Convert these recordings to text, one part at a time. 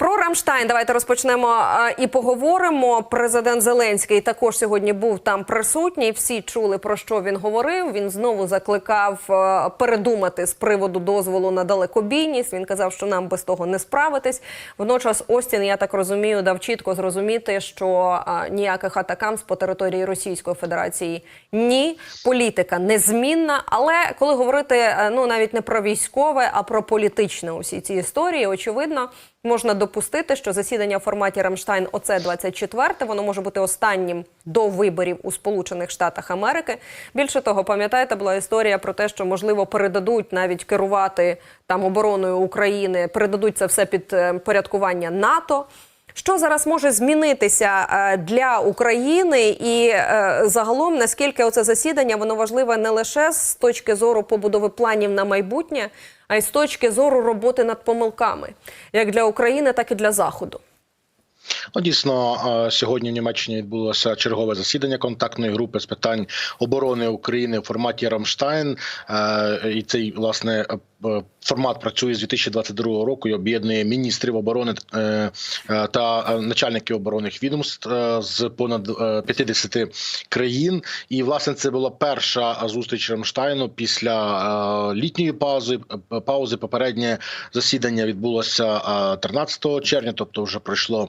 Про Рамштайн давайте розпочнемо і поговоримо. Президент Зеленський також сьогодні був там присутній. Всі чули про що він говорив. Він знову закликав передумати з приводу дозволу на далекобійність. Він казав, що нам без того не справитись. Водночас Остін, я так розумію, дав чітко зрозуміти, що ніяких атакам з по території Російської Федерації ні. Політика незмінна. Але коли говорити ну навіть не про військове, а про політичне усі ці історії, очевидно. Можна допустити, що засідання в форматі Рамштайн ОЦ 24 воно може бути останнім до виборів у Сполучених Штатах Америки. Більше того, пам'ятаєте, була історія про те, що можливо передадуть навіть керувати там обороною України, передадуть це все під е, порядкування НАТО. Що зараз може змінитися е, для України, і е, загалом наскільки оце засідання воно важливе не лише з точки зору побудови планів на майбутнє, а й з точки зору роботи над помилками, як для України, так і для Заходу. Ну, дійсно, е, сьогодні в Німеччині відбулося чергове засідання контактної групи з питань оборони України в форматі Рамштайн. І цей власне формат працює з 2022 року і об'єднує міністрів оборони е, е, та е, начальників оборонних відомств з понад е, 50 країн. І власне це була перша зустріч Рамштайну після літньої паузи. Паузи попереднє засідання відбулося е, 13 червня, тобто вже пройшло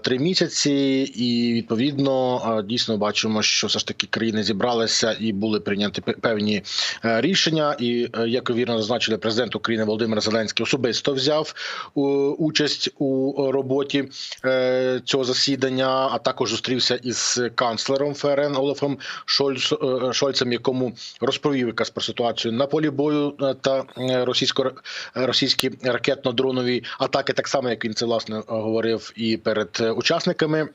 три місяці, і відповідно дійсно бачимо, що все ж таки країни зібралися і були прийняті певні рішення. І як вірно зазначили, президент України Володимир Зеленський особисто взяв у, участь у роботі е, цього засідання, а також зустрівся із канцлером ФРН Олафом Шольц, е, Шольцем, якому розповів якраз про ситуацію на полі бою е, та е, російсько російські ракетно-дронові атаки, так само як він це власне говорив і перед е, учасниками.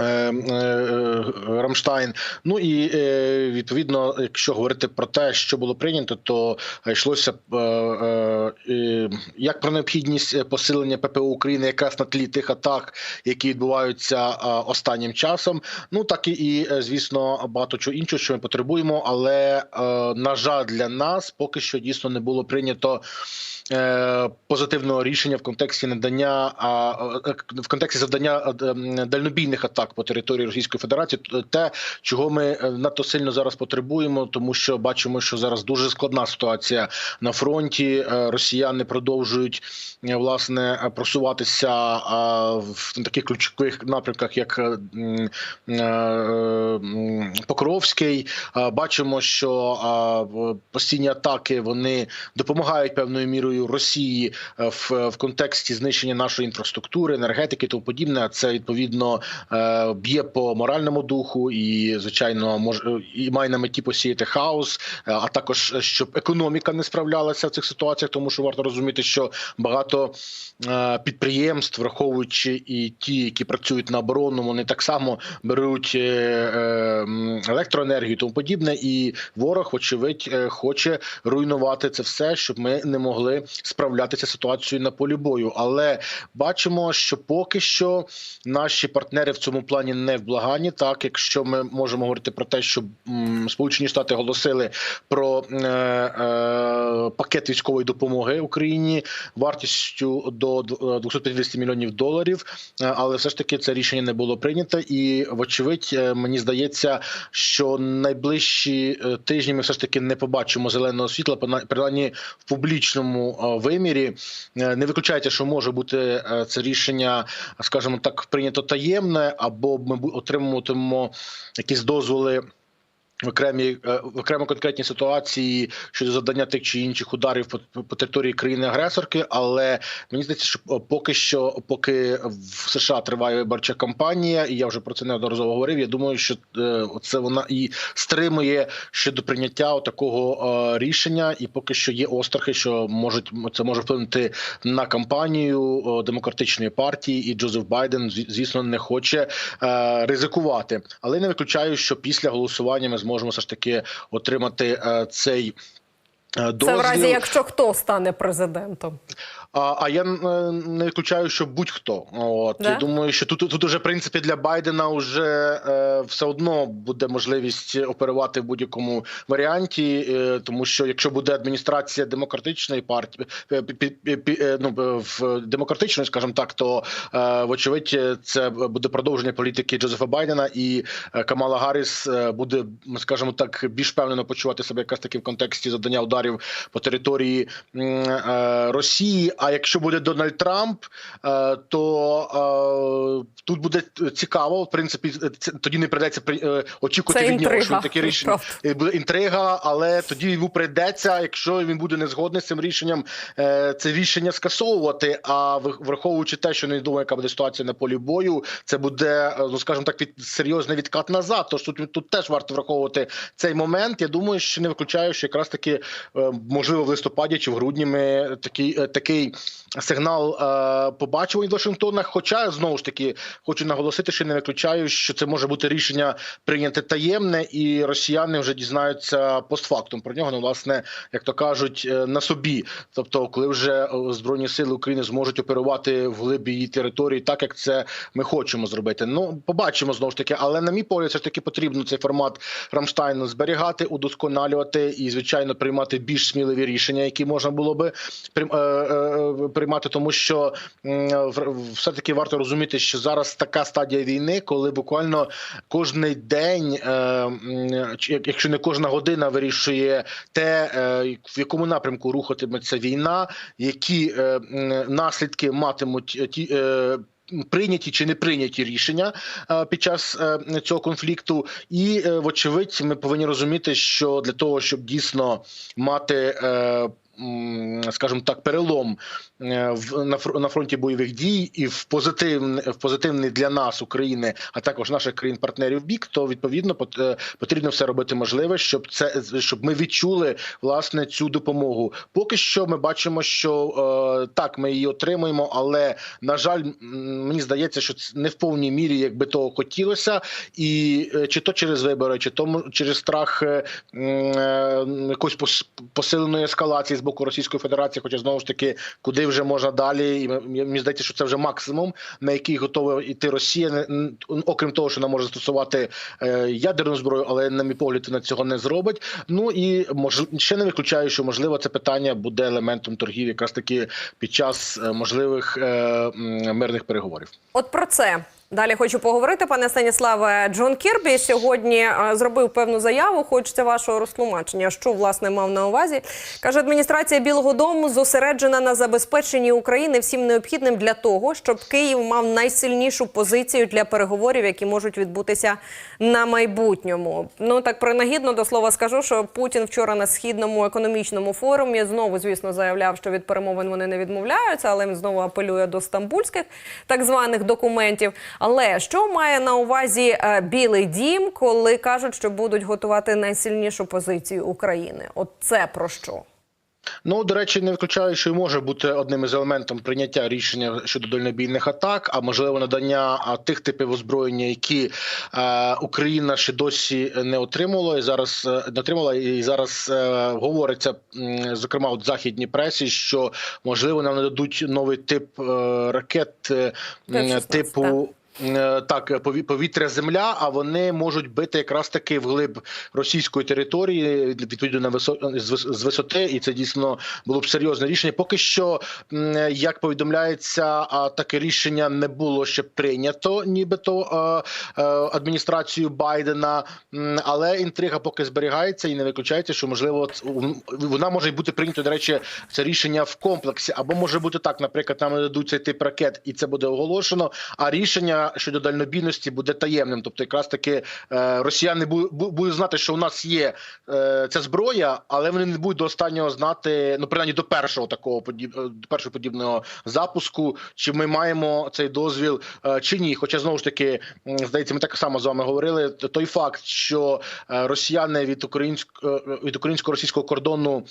Е, е, Рамштайн. Ну і е, відповідно, якщо говорити про те, що було прийнято, то йшлося як про необхідність посилення ППО України якраз на тлі тих атак, які відбуваються останнім часом. Ну так і, звісно багато чого іншого, що ми потребуємо. Але на жаль, для нас поки що дійсно не було прийнято. Позитивного рішення в контексті надання в контексті завдання дальнобійних атак по території Російської Федерації, те, чого ми е, надто сильно зараз потребуємо, тому що бачимо, що зараз дуже складна ситуація на фронті. Е, Росіяни продовжують е, власне просуватися в таких ключових напрямках, як Покровський. Бачимо, що постійні атаки вони допомагають певною мірою Росії в, контексті знищення нашої інфраструктури, енергетики, і тому подібне. Це відповідно б'є по моральному духу і, звичайно, може і має на меті посіяти хаос, е, а також е, щоб економіка не справлялася в цих ситуаціях, тому що варто розуміти, що багато е, підприємств, враховуючи і ті, які працюють на оборону, вони так само беруть електроенергію, тому подібне. І ворог, очевидь, хоче руйнувати це все, щоб ми не могли справлятися з ситуацією на полі бою. Але бачимо, що поки що наші партнери в цьому плані не вблагані. Так, якщо ми можемо говорити про те, що Сполучені Штати оголосили про е, е, пакет військової допомоги Україні вартістю до д- 250 мільйонів доларів, е, але все ж таки це рішення не було прийнято. І вочевидь, е, мені здається, що найближчі е, тижні ми все ж таки не побачимо зеленого світла, принаймні в публічному е, вимірі. Е, Не виключайте, що може бути е, це рішення, скажімо так, прийнято таємне, або ми бу- отримуватимемо якісь дозволи. В окремі е, в окремо конкретні ситуації щодо завдання тих чи інших ударів по, по території країни-агресорки, але мені здається, що е, поки що, поки в США триває виборча кампанія, і я вже про це неодноразово говорив. Я думаю, що е, це вона і стримує щодо прийняття такого рішення, і поки що є острахи, що можуть це може вплинути на кампанію демократичної партії, і Джозеф Байден звісно не хоче ризикувати, але не виключаю, що після голосування ми зможемо все ж таки отримати е, цей. дозвіл. Це в разі, якщо хто стане президентом. А, а я е, не виключаю, що будь-хто. От Да? я думаю, що тут тут уже в принципі для Байдена вже е, все одно буде можливість оперувати в будь-якому варіанті, е, тому що якщо буде адміністрація демократичної партії е, пі- пі- пі- е, ну, е, в демократичної, скажімо так, то е, вочевидь це буде продовження політики Джозефа Байдена, і е, Камала Гарріс е, буде, скажімо так, більш впевнено почувати себе якраз таки в контексті завдання ударів по території е, Росії. А якщо буде Дональд Трамп, е, то е, тут буде цікаво. В принципі, тоді не прийдеться при- е, очікувати Це від нього, що він таке рішення. Буде інтрига, але тоді йому прийдеться, якщо він буде не згодний з цим рішенням, це рішення скасовувати. А враховуючи те, що не думаю, яка буде ситуація на полі бою, це буде ну скажімо так, від серйозний відкат назад. Тож тут тут теж варто враховувати цей момент. Я думаю, що не виключаю, що якраз таки можливо в листопаді чи в грудні ми такий такий сигнал е, побачимо від Вашингтона. Хоча знову ж таки хочу наголосити, що не виключаю, що це може бути рішення прийняте таємне, і росіяни вже дізнаються постфактум про нього. Ну, власне, як то кажуть, е, на собі. Тобто, коли вже е, збройні сили України зможуть оперувати в глибі її території, так як це ми хочемо зробити. Ну побачимо знову ж таки, але на мій погляд, все ж таки потрібно цей формат Рамштайну зберігати, удосконалювати і, звичайно, приймати більш сміливі рішення, які можна було би е, е, приймати, тому що все таки варто розуміти, що зараз така стадія війни, коли буквально кожний день, е, якщо не кожна година, вирішує те, е, в якому напрямку рухатиметься війна, які е, наслідки матимуть ті. е, Прийняті чи не прийняті рішення е, під час е, цього конфлікту, і е, вочевидь, ми повинні розуміти, що для того, щоб дійсно мати, е, скажімо так, перелом е, на фронті бойових дій і в позитивний, в позитивний для нас України, а також наших країн-партнерів бік, то відповідно е, потрібно все робити можливе, щоб це щоб ми відчули власне цю допомогу. Поки що ми бачимо, що е, так ми її отримуємо, але на жаль, мені здається, що це не в повній мірі, як би того хотілося, і чи то через вибори, чи то через страх якоїсь пос- посиленої ескалації з боку Російської Федерації, хоча знову ж таки, куди вже можна далі, і мені здається, що це вже максимум, на який готова йти Росія, окрім того, що вона може застосувати е, ядерну зброю, але на мій погляд вона цього не зробить. Ну і мож ще не виключаю, що можливо це питання буде елементом торгів, якраз таки під час е, можливих е, мирних переговорів. От про це далі хочу поговорити, пане Станіславе. Джон Кірбі сьогодні е, зробив певну заяву. Хочеться вашого розтлумачення. Що власне мав на увазі? каже, адміністрація Білого Дому зосереджена на забезпеченні України всім необхідним для того, щоб Київ мав найсильнішу позицію для переговорів, які можуть відбутися на майбутньому. Ну так принагідно до слова скажу, що Путін вчора на східному економічному форумі знову, звісно, заявляв, що від перемовин вони не відмовляються, але він знову апелює до стамбульських так званих документів. Але що має на увазі е, Білий Дім, коли кажуть, що будуть готувати найсильнішу позицію України? От це про що? Ну, до речі, не виключаю, що і може бути одним із елементів прийняття рішення щодо дальнобійних атак, а можливо надання тих типів озброєння, які е, Україна ще досі не отримала, і зараз е, не отримала, і зараз е, говориться, зокрема, от західній пресі, що можливо нам нададуть новий тип е, ракет е, типу. Е, Так, пові- повітря земля, а вони можуть бити якраз таки вглиб російської території відповідно на висо- з висоти, і це дійсно було б серйозне рішення. Поки що, як повідомляється, таке рішення не було ще прийнято, нібито е, е, адміністрацією Байдена. Але інтрига поки зберігається і не виключається, що можливо вона може бути прийнято. До речі, це рішення в комплексі, або може бути так, наприклад, нам дадуть цей тип ракет, і це буде оголошено. А рішення щодо дальнобійності буде таємним. Тобто, якраз таки е, росіяни бу- бу- будуть знати, що у нас є е, ця зброя, але вони не будуть до останнього знати, ну принаймні до першого такого е, до першого подібного запуску, чи ми маємо цей дозвіл чи ні. Хоча знову ж таки, здається, ми так само з вами говорили. Той факт, що росіяни від українського від українсько-російського кордону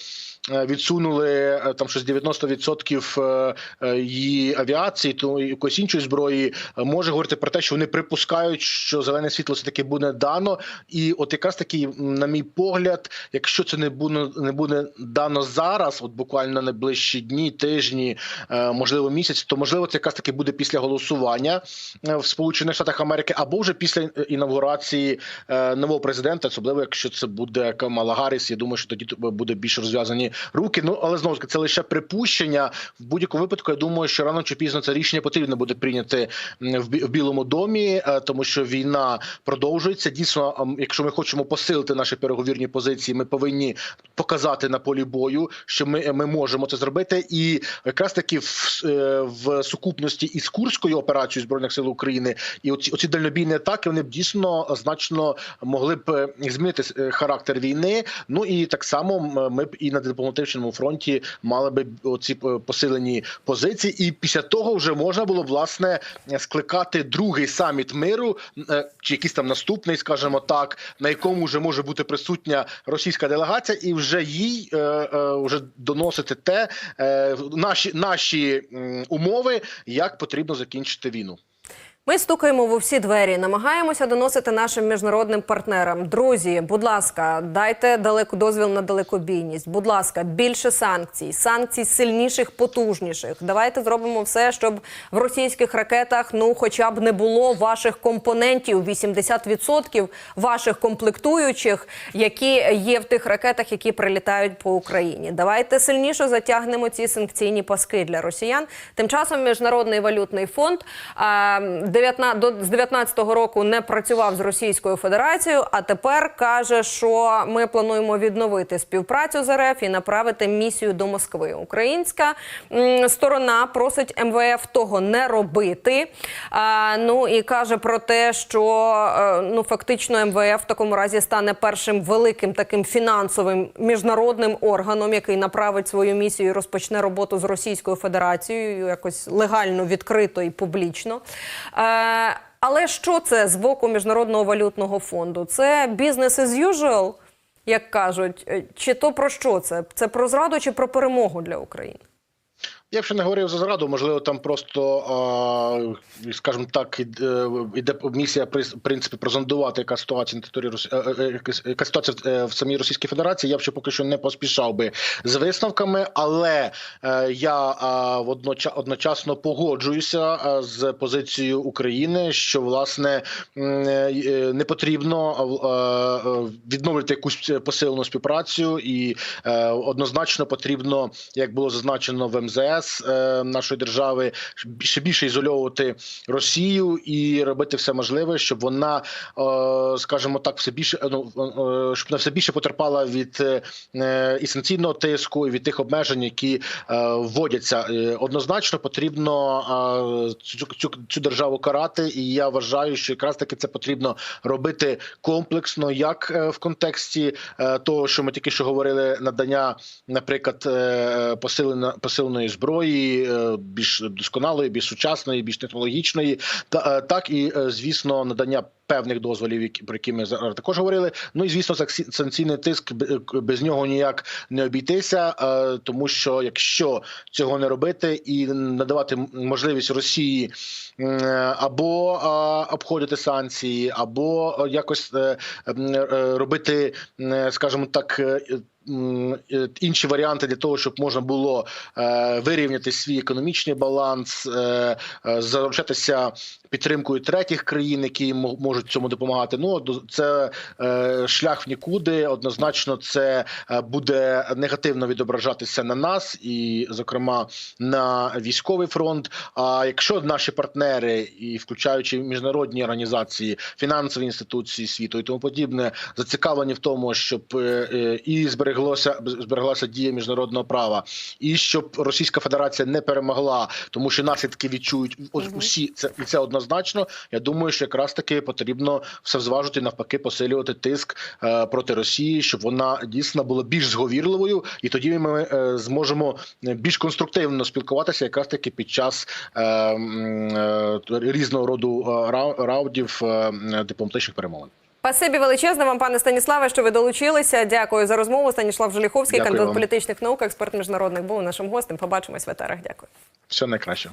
відсунули там щось 90% е, е, її авіації, то якоїсь іншої зброї може говорити говорити про те, що вони припускають, що зелене світло все таки буде дано, і от якраз таки, на мій погляд, якщо це не буде не буде дано зараз, от буквально найближчі дні, тижні, е, можливо, місяць, то можливо це якраз таки буде після голосування е, в Сполучених Штатах Америки, або вже після інавгурації е, нового президента, особливо якщо це буде Камала Гарріс. Я думаю, що тоді буде більш розв'язані руки. Ну але знову ж таки, це лише припущення. В будь-якому випадку я думаю, що рано чи пізно це рішення потрібно буде прийняти в Білому домі, е, тому що війна продовжується. Дійсно, ем, якщо ми хочемо посилити наші переговірні позиції, ми повинні показати на полі бою, що ми, ми можемо це зробити, і якраз таки в, е, в сукупності із курською операцією збройних сил України і оці, оці дальнобійні атаки вони б дійсно значно могли б е, змінити характер війни. Ну і так само ми б і на дипломатичному фронті мали би оці посилені позиції, і після того вже можна було власне скликати другий саміт миру, е, чи якийсь там наступний, скажімо так, на якому вже може бути присутня російська делегація, і вже їй е, е, вже доносити те наші наші умови, як потрібно закінчити війну. Ми стукаємо в усі двері, намагаємося доносити нашим міжнародним партнерам. Друзі, будь ласка, дайте далеко дозвіл на далекобійність. Будь ласка, більше санкцій, санкцій сильніших, потужніших. Давайте зробимо все, щоб в російських ракетах ну, хоча б не було ваших компонентів, 80% ваших комплектуючих, які є в тих ракетах, які прилітають по Україні. Давайте сильніше затягнемо ці санкційні паски для росіян. Тим часом міжнародний валютний фонд. А, 19, до, з 19-го року не працював з Російською Федерацією, а тепер каже, що ми плануємо відновити співпрацю з РФ і направити місію до Москви. Українська сторона просить МВФ того не робити. Ну і каже про те, що е, ну фактично МВФ в такому разі стане першим великим таким фінансовим міжнародним органом, який направить свою місію і розпочне роботу з Російською Федерацією якось легально, відкрито і публічно. Е, але що це з боку міжнародного валютного фонду? Це бізнес as usual, як кажуть, Е, чи то про що це? Це про зраду чи про перемогу для України? Я ще не говорив за зраду, можливо, там просто, скажімо так, іде іде місія в принципі прозондувати, яка ситуація на території е, е, яка- ситуація е, в самій Російській Федерації. Я б ще поки що не поспішав би з висновками, але е, я одночасно погоджуюся е, з позицією України, що власне е, не потрібно е, е, відновлювати якусь посилену співпрацю, і е, однозначно потрібно, як було зазначено в МЗС е, нашої держави, ще більше ізольовувати Росію і робити все можливе, щоб вона, е, скажімо так, все більше е, ну, е, щоб вона все більше потерпала від і санкційного тиску, і від тих обмежень, які вводяться. Однозначно потрібно цю, цю, цю державу карати, і я вважаю, що якраз таки це потрібно робити комплексно, як в контексті того, що ми тільки що говорили, надання, наприклад, посилена посиленої зброї, е, більш досконалої, більш сучасної, більш технологічної, та е, так і е, звісно надання. Певних дозволів, про які ми також говорили. Ну і звісно, санкційний тиск без нього ніяк не обійтися, тому що якщо цього не робити і надавати можливість Росії або обходити санкції, або якось робити, скажімо так. Е, Інші варіанти для того, щоб можна було е, вирівняти свій економічний баланс, е, заручатися підтримкою третіх країн, які можуть цьому допомагати. Ну це шлях в нікуди. Однозначно, це буде негативно відображатися на нас, і, зокрема, на військовий фронт. А якщо наші партнери, і включаючи міжнародні організації, фінансові інституції світу і тому подібне, зацікавлені в тому, щоб і збереглося збереглася дія міжнародного права, і щоб Російська Федерація не перемогла, тому що наслідки відчують усі це і це однозначно. Я думаю, що якраз таки потрібно все зважити навпаки, посилювати тиск е, проти Росії, щоб вона дійсно була більш зговірливою, і тоді ми е, зможемо більш конструктивно спілкуватися, якраз таки під час е, е, різного роду е, раундів е, дипломатичних перемовин. Спасибі величезне вам, пане Станіславе, що ви долучилися. Дякую за розмову. Станіслав Желіховський, Дякую кандидат вам. політичних наук, експерт міжнародних, був нашим гостем. Побачимось в етерах. Дякую. Все найкраще.